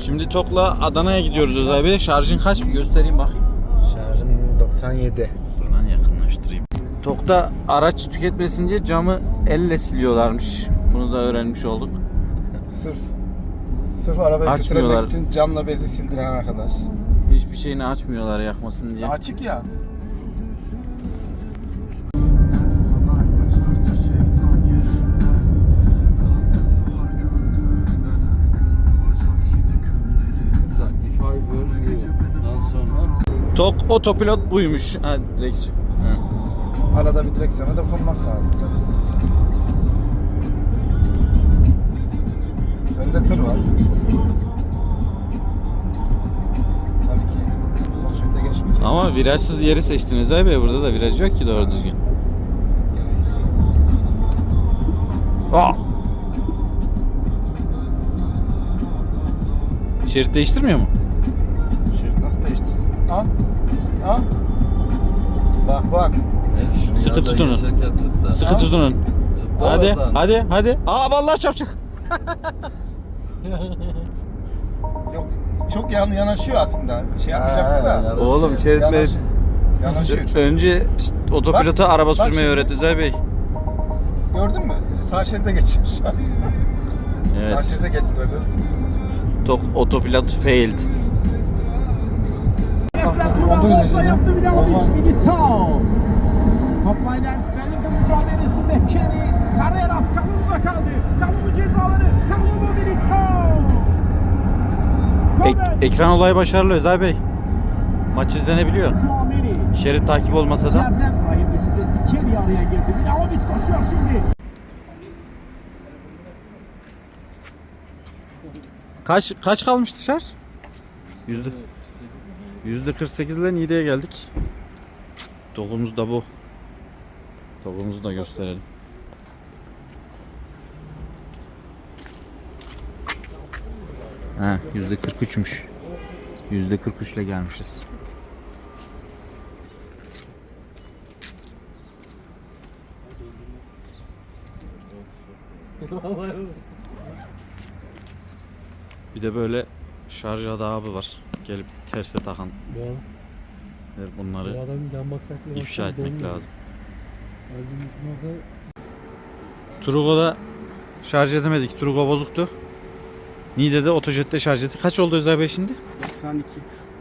Şimdi Tok'la Adana'ya gidiyoruz Özay Bey. Şarjın kaç? Bir göstereyim bakayım. Şarjım 97. Buradan yakınlaştırayım. Tok'ta araç tüketmesin diye camı elle siliyorlarmış. Bunu da öğrenmiş olduk. Sırf Sırf arabayı Açmıyorlar. götürmek için camla bezi sildiren arkadaş. Hiçbir şeyini açmıyorlar yakmasın diye. Açık ya. Tok otopilot buymuş. Ha direksiyon. Ha. Arada bir direksiyona dokunmak lazım. Önde tır var. Tabii ki sol şeride geçmeyecek. Ama virajsız yeri seçtin Özay Bey. Burada da viraj yok ki doğru düzgün. Gene yüksek. Aa! Şerit değiştirmiyor mu? Al. Al. Bak bak. Evet, Sıkı yandan tutunun. geçerken tut da. Sıkı Ha? tutunun. Tut Hadi, oradan. hadi, hadi. Aa vallahi çarpacak. Yok çok yan yanaşıyor aslında. Şey yapmayacaktı Ha, da. yanaşıyor. Oğlum şerit merit. yanaşıyor çok. Önce otopilota Bak, araba bak sürmeyi öğret Özay Bey. Gördün mü? Sağ şeride geçiyor şu an. Sağ Evet. şeride geçtirdi. Top otopilot failed. Yaptı Militao. Hoplayden Bellingham mücadelesinde Kenny Carreras Kalulu'da kaldı. Kalulu cezaları. Kalulu Militao. Ek- ekran olayı başarılı Özay Bey. Maç izlenebiliyor. Şerit takip olmasa da. Rahim düşüncesi Kenny araya girdi. Vlahovic koşuyor şimdi. Kaç kaç kalmıştı şarj? Yüzde. Yüzde 48 ile Niğde'ye geldik. Togumuz da bu. Togumuzu da gösterelim. Ha, yüzde 43'müş. Yüzde 43 ile gelmişiz. Bir de böyle şarj adabı var. Gelip terse takan. Bu adam- bu Bunları bataklığı ifşa etmek lazım. Öldüğümüzün orada Trugo'da şarj edemedik. Trugo bozuktu. Niğde'de Otojet'te şarj ettik. Kaç oldu Özel Bey şimdi? 92.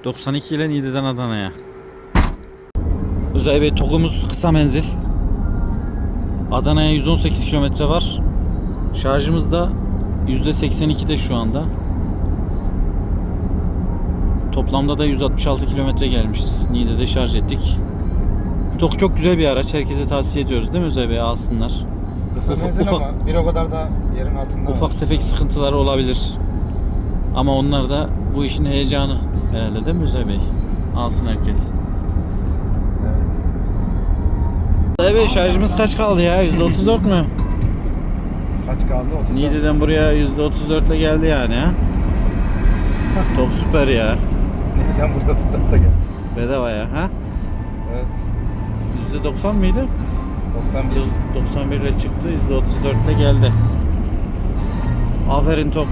92 ile Niğde'den Adana'ya. Özel Bey TOG'umuz kısa menzil. Adana'ya 118 kilometre var. Şarjımız da %82'de şu anda. Toplamda da 166 kilometre gelmişiz. Niğde'de şarj ettik. TOG çok güzel bir araç. Herkese tavsiye ediyoruz değil mi Özel Bey? Alsınlar. Kısa Ufak- ufak- ama bir o kadar da yerin altında var. Ufak tefek sıkıntıları olabilir. Ama onlar da bu işin heyecanı herhalde değil mi Özel Bey? Alsın herkes. Evet. Bey şarjımız kaç kaldı ya? %34 mü? Kaç kaldı? 30. Niğde'den buraya %34 ile geldi yani? Çok süper ya. Neden burada 34'te geldi? Bedava ya ha? Evet. %90 mıydı? 91. 91 ile çıktı. %34 ile geldi. Aferin Tok.